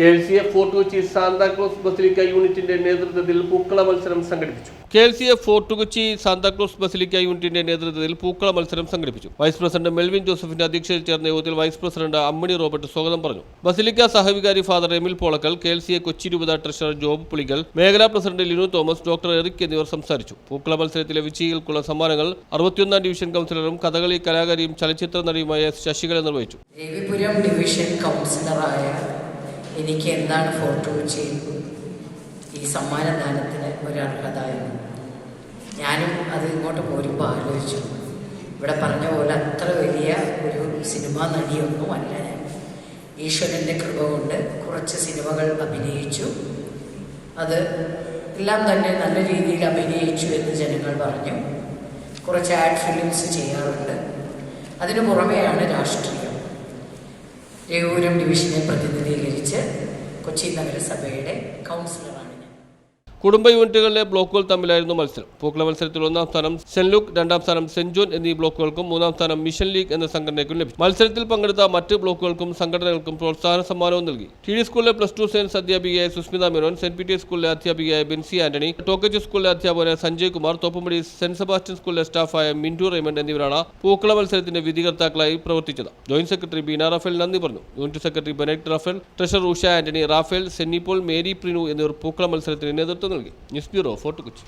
K L C F Fort Kochi Santa Claus basilica യൂണിറ്റിന്റെ നേതൃത്വത്തിൽ പൂക്കള മത്സരം സംഘടിപ്പിച്ചു. K L C F Fort Kochi Santa Claus basilica യൂണിറ്റിന്റെ നേതൃത്വത്തിൽ പൂക്കള മത്സരം സംഘടിപ്പിച്ചു. വൈസ് പ്രസിഡന്റ് മെൽവിൻ ജോസഫിന്റെ അധ്യക്ഷതയിൽ ചേർന്ന യോഗത്തിൽ വൈസ് പ്രസിഡന്റ് അമ്മണി റോബർട്ട് സ്വാഗതം പറഞ്ഞു. Basilica സഹവികാരി father Emil Polakkal K L C A Kochi രൂപത ട്രഷറർ ജോബ് പുളികൾ മേഖലാ president Linu Thomas doctor Eric എന്നിവർ സംസാരിച്ചു. പൂക്കള മത്സരത്തിലെ വിജയികൾക്കുള്ള സമ്മാനങ്ങൾ അറുപത്തിയൊന്നാം ഡിവിഷൻ കൗൺസിലറും കഥകളി കലാകാരിയും ചലച്ചിത്ര നടിയുമായ ശശികല നിർവഹിച്ചു. ഡിവിഷൻ കൗൺസിലറായ എനിക്ക് എന്താണ് ഫോർട്ട് കൊച്ചി ഈ സമ്മാനദാനത്തിന് ഒരർഹത എന്ന് ഞാനും അത് ഇങ്ങോട്ട് പോരുമ്പോൾ ആലോചിച്ചു. ഇവിടെ പറഞ്ഞ പോലെ അത്ര വലിയ ഒരു സിനിമാ നടിയൊന്നുമല്ല ഞാൻ. ഈശ്വരന്റെ കൃപ കൊണ്ട് കുറച്ച് സിനിമകൾ അഭിനയിച്ചു. അത് എല്ലാം തന്നെ നല്ല രീതിയിൽ അഭിനയിച്ചു എന്ന് ജനങ്ങൾ പറഞ്ഞു. കുറച്ച് ആഡ് ഫിലിംസ് ചെയ്യാറുണ്ട്. അതിനു പുറമെയാണ് രാഷ്ട്രീയം. രഘുപുരം ഡിവിഷനെ പ്രതിനിധീകരിച്ച് കൊച്ചി നഗരസഭയുടെ കൗൺസിലറാണ്. കുടുംബ യൂണിറ്റുകളിലെ ബ്ലോക്കുകൾ തമ്മിലായിരുന്നു മത്സരം. പൂക്കള മത്സരത്തിൽ ഒന്നാം സ്ഥാനം സെന്റ് ലൂക്ക് രണ്ടാം സ്ഥാനം സെന്റ് ജോൺ എന്നീ ബ്ലോക്കുകൾക്കും മൂന്നാം സ്ഥാനം മിഷൻ ലീഗ് എന്ന സംഘടനയ്ക്കും ലഭിച്ചു. മത്സരത്തിൽ പങ്കെടുത്ത മറ്റ് ബ്ലോക്കുകൾക്കും സംഘടനകൾക്കും പ്രോത്സാഹന സമ്മാനവും നൽകി. ടി ഡി സ്കൂളിലെ പ്ലസ് ടു സയൻസ് അധ്യാപികയായ സുസ്മിത മേനോൻ സെന്റ് ടി സ്കൂളിലെ അധ്യാപികയായ ബെൻസി ആന്റണി ടോക്കജ് സ്കൂളിലെ അധ്യാപകനായ സഞ്ജയ് കുമാർ തോപ്പുംപടി സെന്റ് സെബാസ്റ്റ്യൻ സ്കൂളിലെ സ്റ്റാഫായ മിന്റു റേമണ്ട് എന്നിവരാണ് പൂക്കള മത്സരത്തിന്റെ വിധികർത്താക്കളായി പ്രവർത്തിച്ചത്. ജോയിന്റ് സെക്രട്ടറി ബീന റാഫേൽ നന്ദി പറഞ്ഞു. Unit secretary Bennett Raphael treasurer Usha Antony Raphael Senni Paul Mary Prinu എന്നിവർ പൂക്കള മത്സരത്തിന് നേതൃത്വം നൽകി. News bureau Fort Kochi.